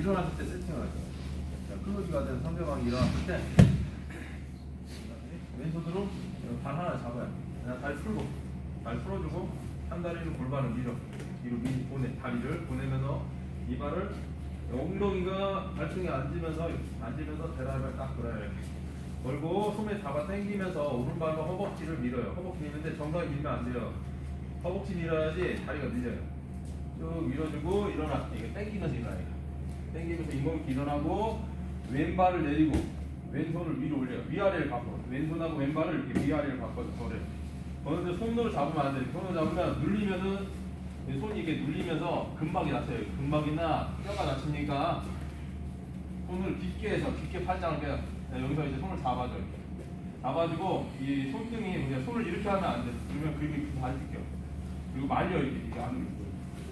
일어났을 때 세팅을 하죠. 자, 클로즈가 된 상대방이 일어났을 때 왼손으로 발 하나 잡아요. 그냥 발 풀고 발 풀어주고 한 다리는 골반을 밀어 뒤로 밀 보내 다리를 보내면서 이 발을 엉덩이가 발등에 앉으면서 앉으면서 대라를 딱 걸어요. 이렇게. 걸고 손에 잡아 당기면서 오른발로 허벅지를 밀어요. 허벅지 밀는데 정강이 밀면 안 돼요. 허벅지 밀어야지 다리가 밀려요. 쭉 밀어주고 일어나. 이게 당기면서 일어나요. 당기면서 이몸 일어나고 왼발을 내리고 왼손을 위로 올려요. 위아래를 바꿔. 왼손하고 왼발을 이렇게 위아래를 바꿔서 걸어요. 거는데 손으로 잡으면 안 돼요. 손으로 잡으면 눌리면은 이 손이 이렇게 눌리면서 근막이 다쳐요. 근막이나 뼈가 다치니까 손을 깊게 해서 깊게 팔짱을 빼요. 네, 여기서 이제 손을 잡아줘요. 이렇게. 잡아주고 이 손등이 그냥 손을 이렇게 하면 안 돼. 그러면 그림이 다시 껴. 그리고 말려 이렇게 이렇게 안으로.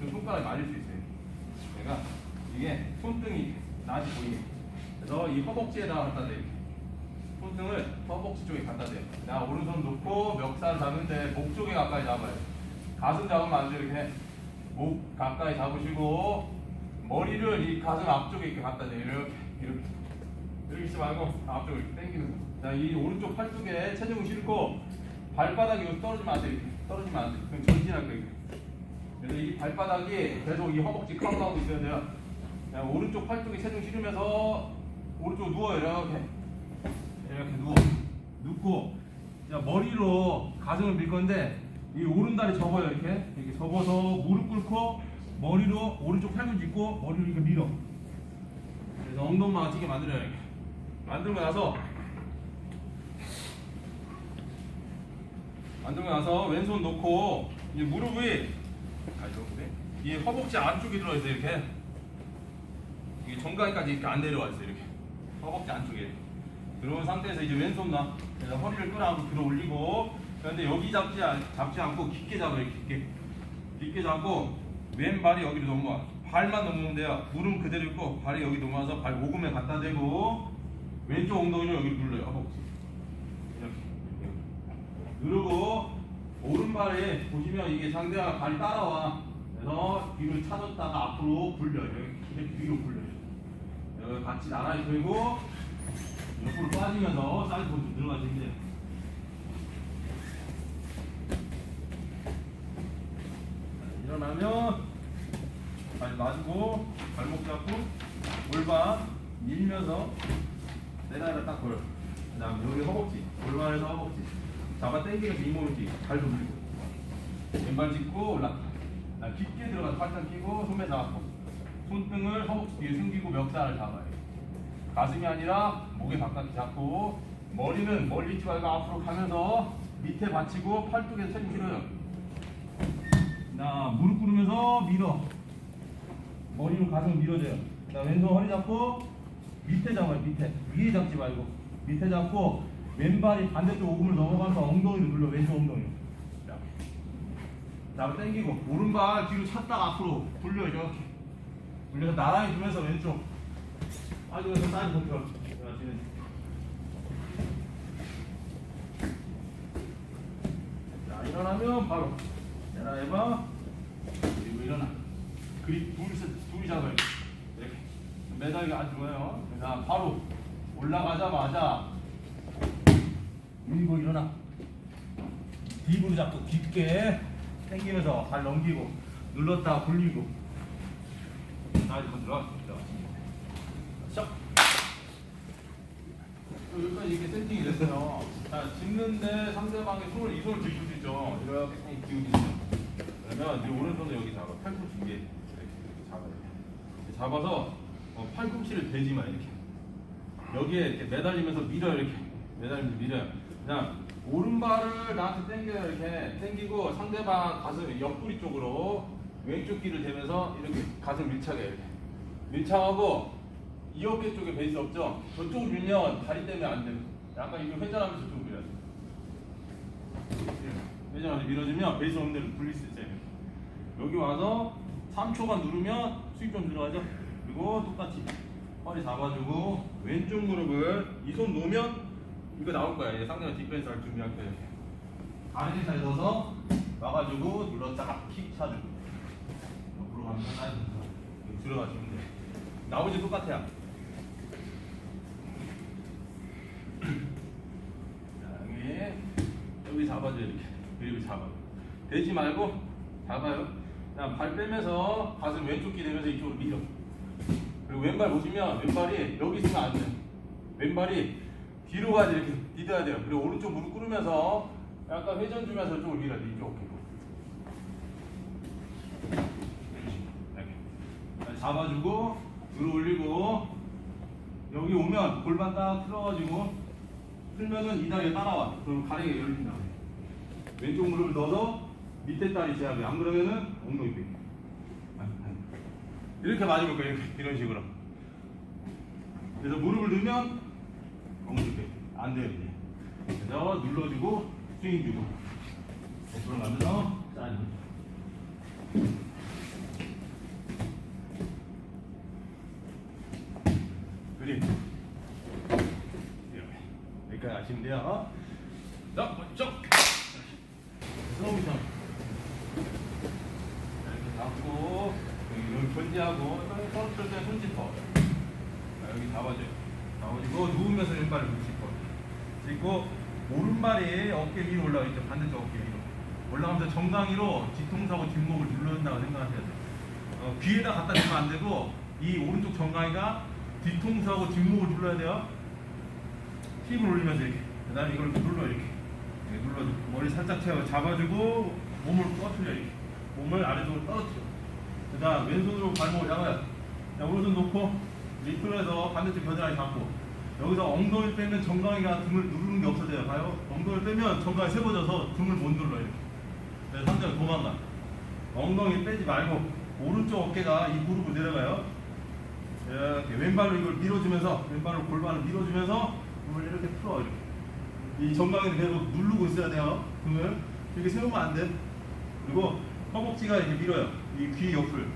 그 손가락이 말릴 수 있어요. 그러니까 이게 손등이 나지 보이게. 그래서 이 허벅지에다가 갖다 대. 이렇게. 손등을 허벅지 쪽에 갖다 대요. 자 오른손 놓고 멱살 잡는데 목 쪽에 가까이 잡아요. 가슴 잡으면 안 돼요. 이렇게 목 가까이 잡으시고 머리를 이 가슴 앞쪽에 이렇게 갖다 대요. 이렇게 이렇게 이렇게 있지 말고 앞쪽으로 이렇게 당기는 거. 자이 오른쪽 팔뚝에 체중을 싣고 발바닥이 여기 떨어지면 안 돼. 이렇게 떨어지면 안 돼. 그럼 전진할 거예요. 그래서 이 발바닥이 계속 이 허벅지 커브하고 있어야 돼요. 자, 오른쪽 팔뚝에 체중 실으면서 오른쪽 누워요. 이렇게. 이렇게 누워 눕고. 자 머리로 가슴을 밀 건데 이 오른다리 접어요 이렇게. 이렇게 접어서 무릎 꿇고 머리로 오른쪽 팔꿈 짚고 머리를 이렇게 밀어. 그래서 엉덩이만 찌게 만들어요 이렇게. 만들고 나서 만들고 나서 왼손 놓고 이 무릎이 아 이렇게 이 허벅지 안쪽에 들어있어요 이렇게 이게 정강이까지 이렇게 안 내려와 있어요 이렇게. 허벅지 안쪽에. 들어온 상태에서 이제 왼손 나 그래서 허리를 끌어안고 들어 올리고 그런데 여기 잡지 않- 잡지 않고 깊게 잡아요 깊게. 깊게 잡고 왼발이 여기로 넘어와. 발만 넘으면 돼요. 무릎 그대로 있고 발이 여기 넘어와서 발 모금에 갖다 대고 왼쪽 엉덩이를 여기 눌러요 허벅지. 이렇게. 누르고 오른발에 보시면 이게 상대가 발이 따라와. 그래서 뒤를 차줬다가 앞으로 굴려요. 이렇게 뒤로 굴려요 여기 같이 나란히 들고 옆으로 빠지면서 사이드 펀치 들어가시면 돼요 자, 일어나면 발 놔주고 발목 잡고 골반 밀면서 내다가 딱 걸어 그 다음 여기 허벅지 골반에서 허벅지. 잡아 당기면서 이몸을 뒤 발도 밀고. 왼발 짚고 올라가. 자, 깊게 들어가서 팔짱 끼고 손에 잡고 손등을 허벅지 뒤에 숨기고 멱살을 잡아요. 가슴이 아니라 목에 바깥에 잡고 머리는 멀리 있지 말고 앞으로 가면서 밑에 받치고 팔뚝에 체중 실어요 나 무릎 꿇으면서 밀어. 머리로 가슴 밀어줘요. 자 왼손 허리 잡고 밑에 잡아요 밑에. 위에 잡지 말고. 밑에 잡고 왼발이 반대쪽 오금을 넘어가서 엉덩이를 눌러 왼쪽 엉덩이 이렇게. 자 당기고. 오른발 뒤로 찼다가 앞으로 돌려요 이렇게 돌려서 나란히 두면서 왼쪽. 빠지면서 사이드 컨트롤 자, 일어나면 바로. 일어나봐. 그리고 일어나. 그립 둘이 둘이 잡아요. 이렇게. 매달리가 안 좋아요. 자 바로. 올라가자마자. 밀고 일어나. 딥으로 잡고 깊게 당기면서 발 넘기고 눌렀다 굴리고 컨트롤 자 여기까지 이렇게 세팅이 됐어요. 자, 짚는데 상대방의 손을 이 손을 있죠. 이렇게 딱 기울이죠. 그러면 이 오른손을 여기 잡아. 팔꿈치 위에 이렇게, 이렇게 잡아요. 잡아서 어, 팔꿈치를 대지 마 이렇게. 여기에 이렇게 매달리면서 밀어요 이렇게. 매달리면서 밀어요. 그냥 오른발을 나한테 당겨요 이렇게 당기고 상대방 가슴 옆구리 쪽으로 왼쪽 귀를 대면서 이렇게 가슴 밀착해 이렇게. 밀착하고 이 어깨 쪽에 베이스 없죠? 저쪽을 밀면 다리 때문에 안 돼요. 약간 이거 회전하면서 저쪽으로 밀어야 돼요. 회전하면서 밀어주면 베이스 없는 데로 굴릴 수 있어요. 여기 와서 3초간 누르면 수익 좀 들어가죠? 그리고 똑같이 허리 잡아주고 왼쪽 무릎을 이 손 놓으면 이거 나올 거야. 이제 상대가 디펜스 할 준비할 거예요. 다리 잘 넣어서 막아주고 눌렀다가 킥 차주고 가면 사이드 들어가시면 돼요. 나머지 똑같아요. 자, 여기 여기 잡아줘 이렇게 그리고 잡아. 대지 말고 잡아요. 자, 발 빼면서 가슴 왼쪽 귀 대면서 이쪽으로 밀어. 그리고 왼발 보시면 왼발이 여기 있으면 안 돼. 왼발이 뒤로 가야 돼 이렇게 디뎌야 돼요. 그리고 오른쪽 무릎 꿇으면서 약간 회전 주면서 이쪽으로 밀어야 돼 이쪽 어깨로. 이렇게. 잡아주고 들어 올리고 여기 오면 골반 딱 틀어가지고 틀면은 이 다리에 따라와. 그럼 가랭이가 열린다. 왼쪽 무릎을 넣어서 밑에 다리 제압해. 안 그러면은 엉덩이 빼. 이렇게 볼 거예요. 이런 식으로. 그래서 무릎을 넣으면 엉덩이 빼. 안 돼요 이제. 그래서 눌러주고 스윙 주고. 옆으로 가면서 짜니. 그림. 이렇게. 여기까지 아시면 돼요. 자, 먼저. 처음부터. 이렇게 잡고, 여기, 여기 견지하고, 떨어뜨릴 때 손짓법. 자, 여기 잡아줘요. 잡아주고, 누우면서 왼발을 붙이고. 그리고, 오른발이 어깨 위로 올라가 있죠. 반대쪽 어깨 위로. 올라가면서 정강이로 뒤통수하고 뒷목을 눌러준다고 생각하셔야 돼요. 어, 귀에다 갖다 대면 안 되고, 이 오른쪽 정강이가 뒤통수하고 뒷목을 눌러야 돼요. 힘을 올리면서 이렇게. 그 다음에 이걸 눌러 이렇게. 네, 눌러줘. 머리 살짝 채워 잡아주고 몸을 떨어뜨려 이렇게. 몸을 아래쪽으로 떨어뜨려. 그 다음 왼손으로 발목을 잡아요. 자, 오른손 놓고 밑으로해서 반대쪽 겨드랑이 잡고 여기서 엉덩이 빼면 정강이가 등을 누르는 게 없어져요. 봐요. 엉덩이 빼면 정강이 세워져서 등을 못 눌러 이렇게. 그래서 상대가 도망가. 엉덩이 빼지 말고 오른쪽 어깨가 이 무릎을 내려가요. 이렇게 왼발로 이걸 밀어주면서 왼발로 골반을 밀어주면서 등을 이렇게 풀어 이렇게. 이 정강이는 계속 누르고 있어야 돼요. 등을 이렇게 세우면 안 돼. 그리고 허벅지가 이렇게 밀어요. 이 귀 옆을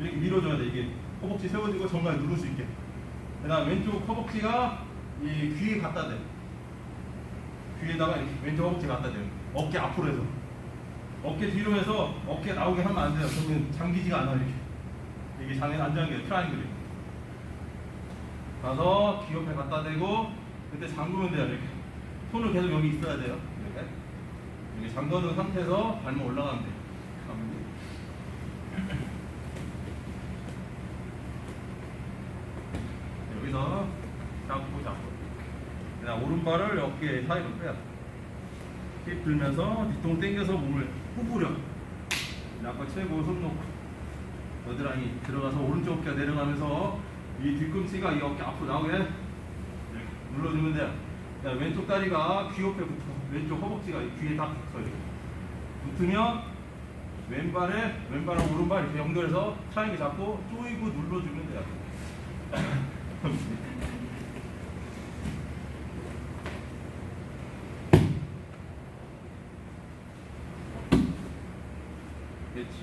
이렇게 밀어줘야 돼. 이게 허벅지 세워지고 정강이 누를 수 있게. 그다음 왼쪽 허벅지가 이 귀에 갖다 대. 귀에다가 이렇게 왼쪽 허벅지 갖다 대요. 어깨 앞으로 해서. 어깨 뒤로 해서 어깨 나오게 하면 안 돼요. 그러면 잠기지가 않아 이렇게. 이게 장에 안 잠겨요. 트라이앵글이. 가서 귀 옆에 갖다 대고 그때 잠그면 돼요. 이렇게. 손을 계속 여기 있어야 돼요. 이렇게. 이렇게 잠궈놓은 상태에서 발목 올라가면 돼요. 가면 돼요. 여기서 잡고 잡고. 그다음 오른발을 어깨 사이로 빼야 돼. 힙 들면서 뒤통 당겨서 몸을 후부려. 아까 최고 손 놓고 겨드랑이 들어가서 오른쪽 어깨가 내려가면서 이 뒤꿈치가 이 어깨 앞으로 나오게 이렇게 눌러주면 돼요. 그다음 왼쪽 다리가 귀 옆에 붙어. 왼쪽 허벅지가 이 귀에 딱 붙어 이렇게. 붙으면 왼발에 왼발하고 오른발 이렇게 연결해서 차이게 잡고 조이고 눌러주면 돼요.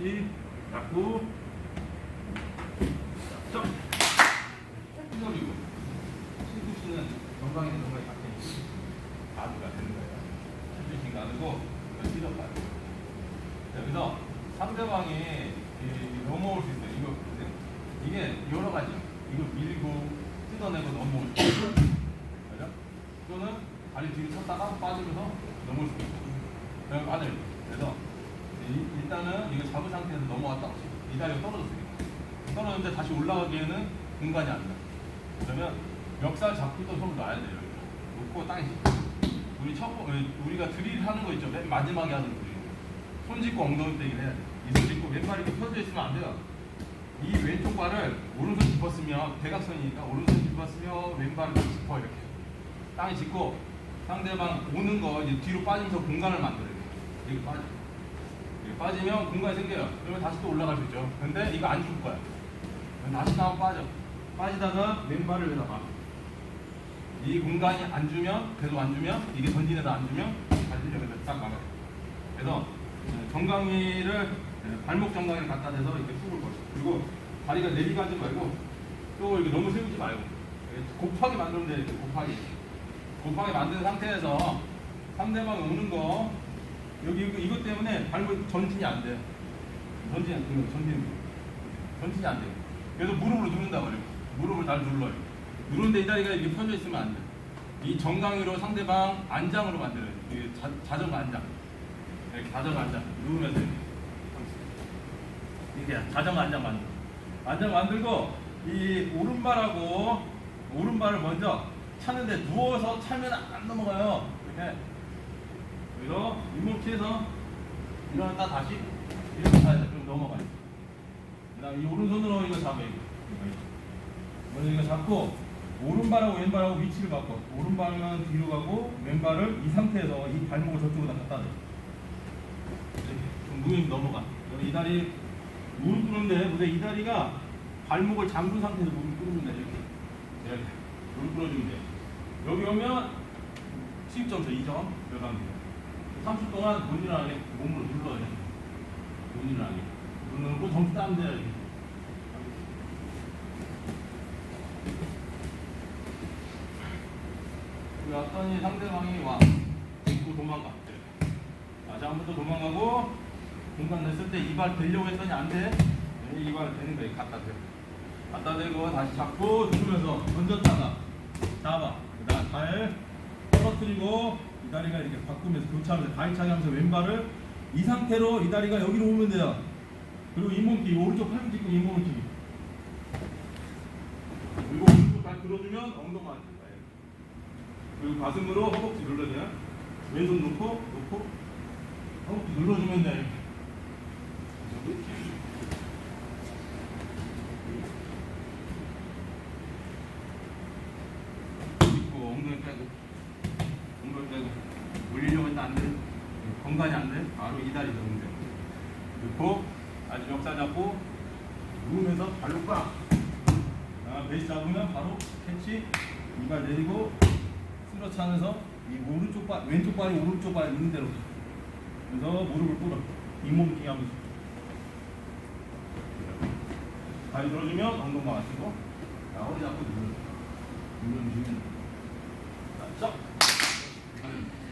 그렇지. 잡고. 점. 휘날리고. 신국씨는 건강에 있는 건강에 밖에 가드가 되는 거예요. 신국씨 가드고, 휘덕가드. 여기서 상대방이 이- 넘어올 수 있어요. 이거. 이게 여러 가지. 이거 밀고, 뜯어내고 넘어올 수 있어요. 그죠? 또는 다리 뒤로 쳤다가 빠지면서 넘어올 수 있어요. 빠져요. 그래서 이- 일단은 이거 잡은 상태에서 넘어왔다. 이 다리가 떨어졌으니까. 떨어졌는데 다시 올라가기에는 공간이 안 나. 그러면 멱살 잡고 또 손을 놔야 돼요. 놓고 땅에 짚고. 우리 첫 우리가 드릴 하는 거 있죠. 맨 마지막에 하는 드릴. 손 짚고 엉덩이 빼기를 해야 돼. 이손 짚고 왼발이 이렇게 펴져 있으면 안 돼요. 이 왼쪽 발을 오른손 짚었으면 대각선이니까 오른손 짚었으면 왼발을 딱 짚어 이렇게. 땅에 짚고 상대방 오는 거 이제 뒤로 빠지면서 공간을 만들어야 돼. 이렇게 빠져. 빠지면 공간이 생겨요. 그러면 다시 또 올라갈 수 있죠. 근데 이거 안 줄 거야. 다시 나면 빠져. 빠지다가 왼발을 여기다 막. 이 공간이 안 주면, 계속 안 주면, 이게 전진해서 안 주면, 다시 여기다 딱 막아요. 그래서 정강이를, 발목 정강이를 갖다 대서 이렇게 쑥을 거죠. 그리고 다리가 내리가지 말고, 또 이렇게 너무 세우지 말고, 곱하게 만들면. 이렇게 곱하게. 곱하게 만든 상태에서 상대방이 오는 거, 여기 이거, 이것 때문에 발목 전진이 안 돼요. 전진, 안 돼요. 전진. 전진이 안 돼요. 그래서 무릎으로 누른다 말이에요. 무릎을 잘 눌러요. 누른데 이 다리가 이렇게 펴져 있으면 안 돼. 이 정강이로 상대방 안장으로 만들어요. 이게 자, 자전거 안장. 이렇게 자전거 안장. 누우면서 이렇게. 이게 자전거 안장 만들어. 안장 만들고 이 오른발하고 오른발을 먼저 차는데 누워서 차면 안 넘어가요. 이렇게. 그래서 잇몸치에서 일어났다 다시 이렇게 돼. 그럼 넘어가요. 그다음 이 오른손으로 이거 잡아요. 먼저 이거 잡고 오른발하고 왼발하고 위치를 바꿔. 오른발은 뒤로 가고 왼발을 이 상태에서 이 발목을 저쪽으로 갖다 대. 이렇게 좀 누이면 넘어가. 이 다리 무릎 꿇는데 근데 이 다리가 발목을 잠근 상태에서 무릎 돼 이렇게. 이렇게 무릎 꿇어주면 돼. 여기 오면 10점 저 2점 들어가면 돼요. 30 동안 본인 안에 몸으로 눌러야 돼. 안에. 누르고 점수 따면 돼요. 이렇게. 그 왔더니 상대방이 와. 입고 도망가. 자, 다음부터 도망가고 공간 냈을 때 이발 대려고 했더니 안 돼. 네, 이발 되는 거야. 갖다 대. 갖다 대고 다시 잡고 누르면서 던졌다가 잡아. 그다음 발 떨어뜨리고 이 다리가 이렇게 바꾸면서 교차하면서 가위차기 하면서 왼발을 이 상태로 이 다리가 여기로 오면 돼요. 그리고 잇몸기 오른쪽 팔꿈치 고 잇몸을 튀기. 그리고 오른쪽 발 들어주면 엉덩이만 칠 거예요. 그리고 가슴으로 허벅지 눌러줘요. 왼손 놓고 놓고 허벅지 눌러주면 돼. 있고 엉덩이 빼고 엉덩이 빼고 올리려고 했는데 안 돼. 건강이 안 돼. 바로 이 다리 넣으면 돼. 넣고 아주 역사 잡고 누우면서 발로 꽉. 아, 베이스 잡으면 바로 캐치 이발 내리고 쓸어차면서 이 오른쪽 발 왼쪽 발이 오른쪽 발 있는 대로 가. 그래서 무릎을 꿇어 잇몸 기 하면서 다리 들어주면 엉덩이 마시고 자, 허리 잡고 누르 누르면 자, 쩍